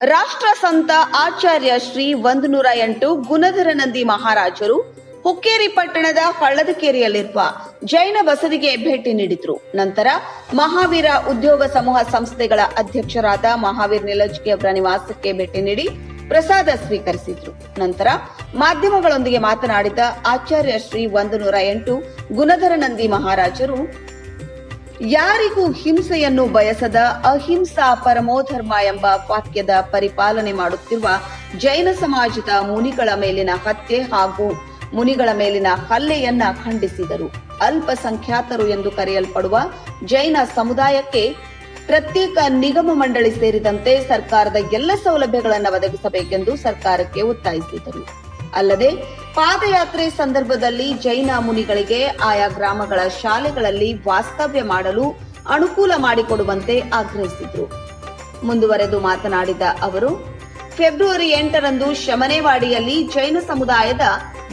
ರಾಷ್ಟ್ರ ಸಂತ ಆಚಾರ್ಯ ಶ್ರೀ ಒಂದು ನೂರ ಎಂಟು ಗುಣಧರ ನಂದಿ ಮಹಾರಾಜರು ಹುಕ್ಕೇರಿ ಪಟ್ಟಣದ ಹಳ್ಳದಕೇರಿಯಲ್ಲಿರುವ ಜೈನ ಬಸದಿಗೆ ಭೇಟಿ ನೀಡಿದ್ರು. ನಂತರ ಮಹಾವೀರ ಉದ್ಯೋಗ ಸಮೂಹ ಸಂಸ್ಥೆಗಳ ಅಧ್ಯಕ್ಷರಾದ ಮಹಾವೀರ್ ನಿಲಜ್ಗೆ ಅವರ ನಿವಾಸಕ್ಕೆ ಭೇಟಿ ನೀಡಿ ಪ್ರಸಾದ ಸ್ವೀಕರಿಸಿದ್ರು. ನಂತರ ಮಾಧ್ಯಮಗಳೊಂದಿಗೆ ಮಾತನಾಡಿದ ಆಚಾರ್ಯ ಶ್ರೀ ಒಂದು ನೂರ ಎಂಟು ಗುಣಧರ ನಂದಿ ಮಹಾರಾಜರು ಯಾರಿಗೂ ಹಿಂಸೆಯನ್ನು ಬಯಸದ ಅಹಿಂಸಾ ಪರಮೋಧರ್ಮ ಎಂಬ ವಾಕ್ಯದ ಪರಿಪಾಲನೆ ಮಾಡುತ್ತಿರುವ ಜೈನ ಸಮಾಜದ ಮುನಿಗಳ ಮೇಲಿನ ಹತ್ಯೆ ಹಾಗೂ ಮುನಿಗಳ ಮೇಲಿನ ಹಲ್ಲೆಯನ್ನ ಖಂಡಿಸಿದರು. ಅಲ್ಪಸಂಖ್ಯಾತರು ಎಂದು ಕರೆಯಲ್ಪಡುವ ಜೈನ ಸಮುದಾಯಕ್ಕೆ ಪ್ರತ್ಯೇಕ ನಿಗಮ ಮಂಡಳಿ ಸೇರಿದಂತೆ ಸರ್ಕಾರದ ಎಲ್ಲ ಸೌಲಭ್ಯಗಳನ್ನು ಒದಗಿಸಬೇಕೆಂದು ಸರ್ಕಾರಕ್ಕೆ ಒತ್ತಾಯಿಸಿದರು. ಅಲ್ಲದೆ ಪಾದಯಾತ್ರೆ ಸಂದರ್ಭದಲ್ಲಿ ಜೈನ ಮುನಿಗಳಿಗೆ ಆಯಾ ಗ್ರಾಮಗಳ ಶಾಲೆಗಳಲ್ಲಿ ವಾಸ್ತವ್ಯ ಮಾಡಲು ಅನುಕೂಲ ಮಾಡಿಕೊಡುವಂತೆ ಆಗ್ರಹಿಸಿದರು. ಮುಂದುವರೆದು ಮಾತನಾಡಿದ ಅವರು, ಫೆಬ್ರವರಿ ಎಂಟರಂದು ಶಮನೇವಾಡಿಯಲ್ಲಿ ಜೈನ ಸಮುದಾಯದ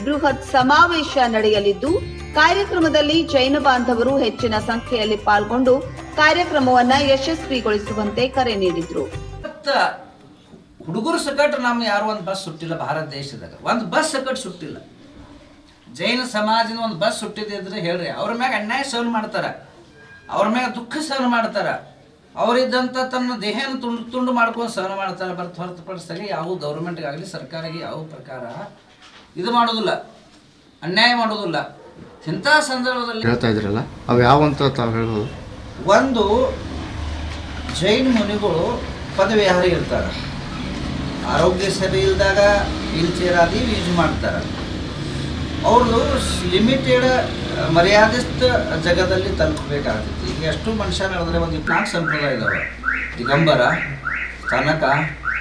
ಬೃಹತ್ ಸಮಾವೇಶ ನಡೆಯಲಿದ್ದು, ಕಾರ್ಯಕ್ರಮದಲ್ಲಿ ಜೈನ ಬಾಂಧವರು ಹೆಚ್ಚಿನ ಸಂಖ್ಯೆಯಲ್ಲಿ ಪಾಲ್ಗೊಂಡು ಕಾರ್ಯಕ್ರಮವನ್ನು ಯಶಸ್ವಿಗೊಳಿಸುವಂತೆ ಕರೆ ನೀಡಿದ್ರು. ಹುಡುಗರು ಸಕಟ್ ನಮ್ಮ ಯಾರು ಒಂದು ಬಸ್ ಸುಟ್ಟಿಲ್ಲ ಭಾರತ ದೇಶದಾಗ. ಒಂದು ಬಸ್ ಸಕಟ್ ಸುಟ್ಟಿಲ್ಲ. ಜೈನ ಸಮಾಜದ ಒಂದು ಬಸ್ ಸುಟ್ಟಿದೆ ಅಂದ್ರೆ ಹೇಳ್ರಿ ಅವ್ರ ಮ್ಯಾಗ ಅನ್ಯಾಯ ಸಹನ ಮಾಡ್ತಾರ. ಅವ್ರ ಮ್ಯಾಗ ದುಃಖ ಸಹನ ಮಾಡ್ತಾರ. ಅವರಿದ್ದಂಥ ತನ್ನ ದೇಹನ ತುಂಡು ತುಂಡು ಮಾಡ್ಕೊಂಡು ಸಹನ ಮಾಡ್ತಾರೆ. ಬರ್ತ ಹೊರತುಪಡಿಸಾಗಿ ಯಾವ ಗೌರ್ಮೆಂಟ್ಗಾಗಲಿ ಸರ್ಕಾರಿಗೆ ಯಾವ ಪ್ರಕಾರ ಇದು ಮಾಡೋದಿಲ್ಲ. ಅನ್ಯಾಯ ಮಾಡೋದಿಲ್ಲ. ಇಂಥ ಸಂದರ್ಭದಲ್ಲಿ ಹೇಳ್ತಾ ಇದ್ರಲ್ಲ ಅವು ಯಾವಂತ ತಾವು ಹೇಳ್ಬೋದು? ಒಂದು ಜೈನ್ ಮುನಿಗಳು ಪದವಿಹಾರಿ ಇರ್ತಾರೆ. ಆರೋಗ್ಯ ಸರಿ ಇಲ್ದಾಗ ವೀಲ್ ಚೇರ್ ಆದಿ ಯೂಸ್ ಮಾಡ್ತಾರೆ. ಅವ್ರದ್ದು ಲಿಮಿಟೆಡ್ ಮರ್ಯಾದಿಸ್ತ ಜಗದಲ್ಲಿ ತಲುಪಬೇಕಾಗ್ತೈತಿ. ಈಗ ಎಷ್ಟು ಮನುಷ್ಯ ನಡೆದ್ರೆ ಒಂದು ನಾಲ್ಕು ಸಂಪ್ರದಾಯ ಇದಾವೆ. ದಿಗಂಬರ ಕನಕ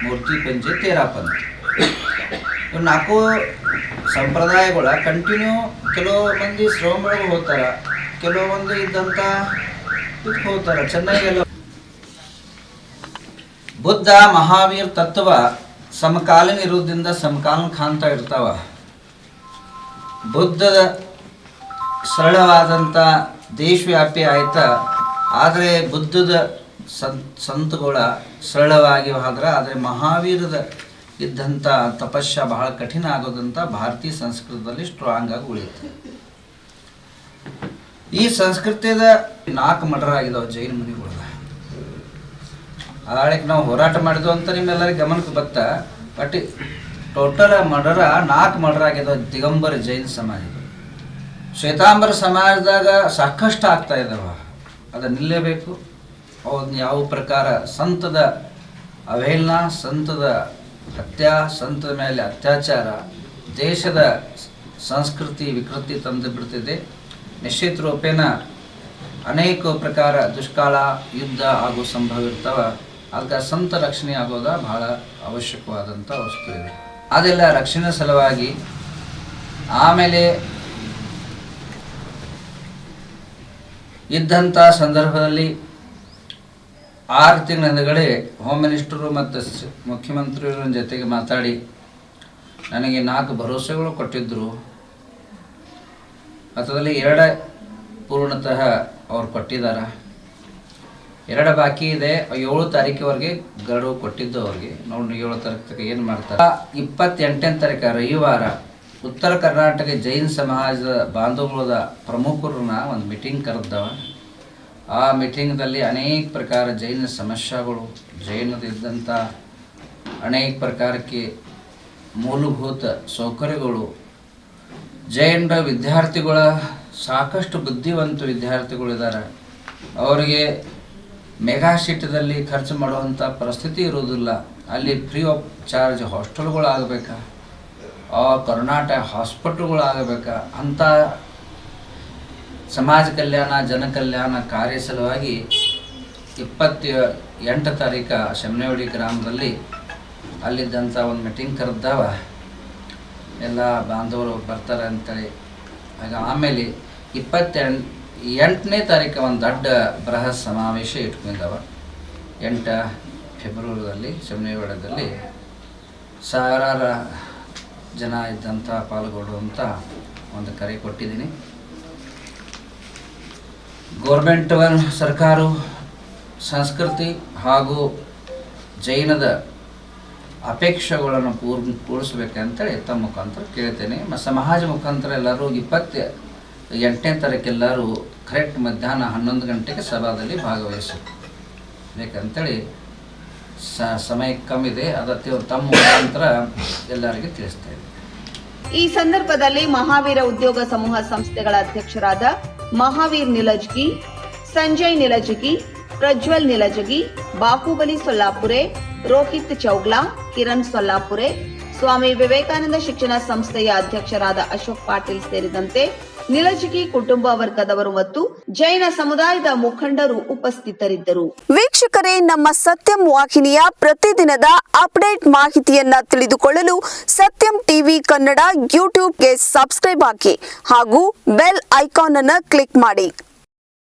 ಮೂರ್ತಿ, ಪಂಚೆ ತೇರಾಪಂಥ ಇವ್ ನಾಲ್ಕು ಸಂಪ್ರದಾಯಗಳ ಕಂಟಿನ್ಯೂ ಕೆಲವು ಮಂದಿ ಶ್ರಮಗಳಿಗೆ ಹೋಗ್ತಾರೆ. ಕೆಲವು ಮಂದಿ ಇದ್ದಂಥ ಹೋಗ್ತಾರೆ. ಚೆನ್ನಾಗಿ ಬುದ್ಧ, ಮಹಾವೀರ್ ತತ್ವ ಸಮಕಾಲೀನ ಇರೋದ್ರಿಂದ ಸಮಕಾಲೀನ ಕಾಣ್ತಾ ಇರ್ತಾವ. ಬುದ್ಧದ ಸರಳವಾದಂಥ ದೇಶವ್ಯಾಪಿ ಆಯ್ತ. ಆದರೆ ಬುದ್ಧದ ಸಂತ್ ಸಂತಗಳ ಸರಳವಾಗಿ ಹೋದ್ರೆ ಆದರೆ ಮಹಾವೀರದ ಇದ್ದಂಥ ತಪಸ್ಯ ಬಹಳ ಕಠಿಣ ಆಗೋದಂತ ಭಾರತೀಯ ಸಂಸ್ಕೃತದಲ್ಲಿ ಸ್ಟ್ರಾಂಗ್ ಆಗಿ ಉಳಿಯುತ್ತೆ. ಈ ಸಂಸ್ಕೃತಿಯದ ನಾಲ್ಕು ಮಠರ ಆಗಿದಾವೆ ಜೈನ ಮುನಿಗಳ. ಆಳಿಗೆ ನಾವು ಹೋರಾಟ ಮಾಡಿದ್ವು ಅಂತ ನಿಮ್ಮೆಲ್ಲರಿಗೆ ಗಮನಕ್ಕೆ ಬತ್ತ? ಬಟ್ ಟೋಟಲ್ ಮರ್ಡರ ನಾಲ್ಕು ಮರ್ಡರ್ ಆಗ್ಯದ ದಿಗಂಬರ ಜೈನ ಸಮಾಜ ಶ್ವೇತಾಂಬರ ಸಮಾಜದಾಗ ಸಾಕಷ್ಟು ಆಗ್ತಾ ಇದ್ದಾವ. ಅದು ನಿಲ್ಲಬೇಕು. ಅವನ್ನ ಯಾವ ಪ್ರಕಾರ ಸಂತದ ಅವಹೇಳನ, ಸಂತದ ಹತ್ಯಾ, ಸಂತದ ಮೇಲೆ ಅತ್ಯಾಚಾರ, ದೇಶದ ಸಂಸ್ಕೃತಿ, ವಿಕೃತಿ ತಂದು ಬಿಡ್ತಿದೆ. ನಿಶ್ಚಿತ ರೂಪೇನ ಅನೇಕ ಪ್ರಕಾರ ದುಷ್ಕಾಲ, ಯುದ್ಧ ಹಾಗೂ ಸಂಭವ ಇರ್ತಾವ. ಅದಕ್ಕೆ ಸಂತ ರಕ್ಷಣೆ ಆಗೋದ ಬಹಳ ಅವಶ್ಯಕವಾದಂಥ ವಸ್ತು ಇದೆ. ಅದೆಲ್ಲ ರಕ್ಷಣೆ ಸಲುವಾಗಿ ಆಮೇಲೆ ಇದ್ದಂಥ ಸಂದರ್ಭದಲ್ಲಿ ಆರು ತಿಂಗಳ ಹಿಂದಗಡೆ ಹೋಮ್ ಮಿನಿಸ್ಟರು ಮತ್ತು ಮುಖ್ಯಮಂತ್ರಿಯವರ ಜೊತೆಗೆ ಮಾತಾಡಿ ನನಗೆ ನಾಲ್ಕು ಭರವಸೆಗಳು ಕೊಟ್ಟಿದ್ದರು ಅದರಲ್ಲಿ ಎರಡೇ ಪೂರ್ಣತಃ ಅವರು ಕೊಟ್ಟಿದ್ದಾರೆ ಎರಡು ಬಾಕಿ ಇದೆ. ಏಳು ತಾರೀಕಿವರೆಗೆ ಗಡುವು ಕೊಟ್ಟಿದ್ದು ಅವ್ರಿಗೆ. ನೋಡಿ ಏಳು ತಾರೀಕು ಏನು ಮಾಡ್ತಾರೆ. ಇಪ್ಪತ್ತೆಂಟನೇ ತಾರೀಕು, ರವಿವಾರ, ಉತ್ತರ ಕರ್ನಾಟಕ ಜೈನ್ ಸಮಾಜದ ಬಾಂಧವಗಳದ ಪ್ರಮುಖರನ್ನ ಒಂದು ಮೀಟಿಂಗ್ ಕರೆದವ ಆ ಮೀಟಿಂಗ್ದಲ್ಲಿ ಅನೇಕ ಪ್ರಕಾರ ಜೈನ ಸಮಸ್ಯೆಗಳು ಜೈನದಿದ್ದಂಥ ಅನೇಕ ಪ್ರಕಾರಕ್ಕೆ ಮೂಲಭೂತ ಸೌಕರ್ಯಗಳು. ಜೈನರ ವಿದ್ಯಾರ್ಥಿಗಳ ಸಾಕಷ್ಟು ಬುದ್ಧಿವಂತ ವಿದ್ಯಾರ್ಥಿಗಳಿದ್ದಾರೆ ಅವರಿಗೆ ಮೆಗಾ ಸಿಟಿದಲ್ಲಿ ಖರ್ಚು ಮಾಡುವಂಥ ಪರಿಸ್ಥಿತಿ ಇರೋದಿಲ್ಲ ಅಲ್ಲಿ ಫ್ರೀ ಆಫ್ ಚಾರ್ಜ್ ಹಾಸ್ಟೆಲ್ಗಳಾಗಬೇಕಾ? ಆ ಕರ್ನಾಟಕ ಹಾಸ್ಪಿಟ್ಲ್ಗಳಾಗಬೇಕಾ? ಅಂಥ ಸಮಾಜ ಕಲ್ಯಾಣ, ಜನ ಕಲ್ಯಾಣ ಕಾರ್ಯ ಸಲುವಾಗಿ ಇಪ್ಪತ್ತ ಎಂಟು ತಾರೀಕು ಶಮನವಳ್ಳಿ ಗ್ರಾಮದಲ್ಲಿ ಅಲ್ಲಿದ್ದಂಥ ಒಂದು ಮೀಟಿಂಗ್ ಕರೆದವ ಎಲ್ಲ ಬಾಂಧವರು ಬರ್ತಾರೆ ಅಂತೇಳಿ. ಆಗ ಆಮೇಲೆ ಇಪ್ಪತ್ತೆಂಟು ಎಂಟನೇ ತಾರೀಕು ಒಂದು ದೊಡ್ಡ ಬೃಹತ್ ಸಮಾವೇಶ ಇಟ್ಕೊಂಡವ ಎಂಟ ಫೆಬ್ರವರಿಯಲ್ಲಿ ಶಮನೇವಾಡದಲ್ಲಿ ಸಾವಿರಾರು ಜನ ಇದ್ದಂಥ ಪಾಲ್ಗೊಳ್ಳುವಂಥ ಒಂದು ಕರೆ ಕೊಟ್ಟಿದ್ದೀನಿ. ಗೋರ್ಮೆಂಟ್ ಸರ್ಕಾರ, ಸಂಸ್ಕೃತಿ ಹಾಗೂ ಜೈನದ ಅಪೇಕ್ಷೆಗಳನ್ನು ಪೂರ್ಣ ಪೂರಿಸ್ಬೇಕಂತೇಳಿ ತಮ್ಮ ಮುಖಾಂತರ ಕೇಳ್ತೇನೆ. ಮತ್ತು ಸಮಾಜ ಮುಖಾಂತರ ಎಲ್ಲರೂ ಇಪ್ಪತ್ತ ಎಂಟನೇ ತಾರೀಕು ಎಲ್ಲರೂ ಕರೆಕ್ಟ್ ಮಧ್ಯಾಹ್ನ ಹನ್ನೊಂದು ಗಂಟೆಗೆ ಸಭಾದಲ್ಲಿ ಭಾಗವಹಿಸಿ. ಬೇಕಂತೇಳಿ ಸ, ಸಮಯ ಕಮ್ಮಿದೆ ಅದಕ್ಕೆ ತಮ್ಮ ಮುಖಾಂತರ ಎಲ್ಲರಿಗೆ ತಿಳಿಸ್ತೇವೆ ಈ ಸಂದರ್ಭದಲ್ಲಿ ಮಹಾವೀರ ಉದ್ಯೋಗ ಸಮೂಹ ಸಂಸ್ಥೆಗಳ ಅಧ್ಯಕ್ಷರಾದ ಮಹಾವೀರ್ ನಿಲಜ್ಗಿ ಸಂಜಯ್ ನಿಲಜಗಿ ಪ್ರಜ್ವಲ್ ನಿಲಜಗಿ ಬಾಹುಬಲಿ ಸೊಲ್ಲಾಪುರೆ, ರೋಹಿತ್ ಚೌಗ್ಲಾ, ಕಿರಣ್ ಸೊಲ್ಲಾಪುರೆ, ಸ್ವಾಮಿ ವಿವೇಕಾನಂದ ಶಿಕ್ಷಣ ಸಂಸ್ಥೆಯ ಅಧ್ಯಕ್ಷರಾದ ಅಶೋಕ್ ಪಾಟೀಲ್ ಸೇರಿದಂತೆ ನಿಲಜಗಿ ಕುಟುಂಬ ವರ್ಗದವರು ಮತ್ತು ಜೈನ ಸಮುದಾಯದ ಮುಖಂಡರು ಉಪಸ್ಥಿತರಿದ್ದರು. ವೀಕ್ಷಕರೇ, ನಮ್ಮ ಸತ್ಯಂ ವಾಹಿನಿಯ ಪ್ರತಿದಿನದ ಅಪ್ಡೇಟ್ ಮಾಹಿತಿಯನ್ನ ತಿಳಿದುಕೊಳ್ಳಲು ಸತ್ಯಂ ಟಿವಿ ಕನ್ನಡ ಯೂಟ್ಯೂಬ್ಗೆ ಸಬ್ಸ್ಕ್ರೈಬ್ ಹಾಕಿ ಹಾಗೂ ಬೆಲ್ ಐಕಾನ್ ಅನ್ನು ಕ್ಲಿಕ್ ಮಾಡಿ.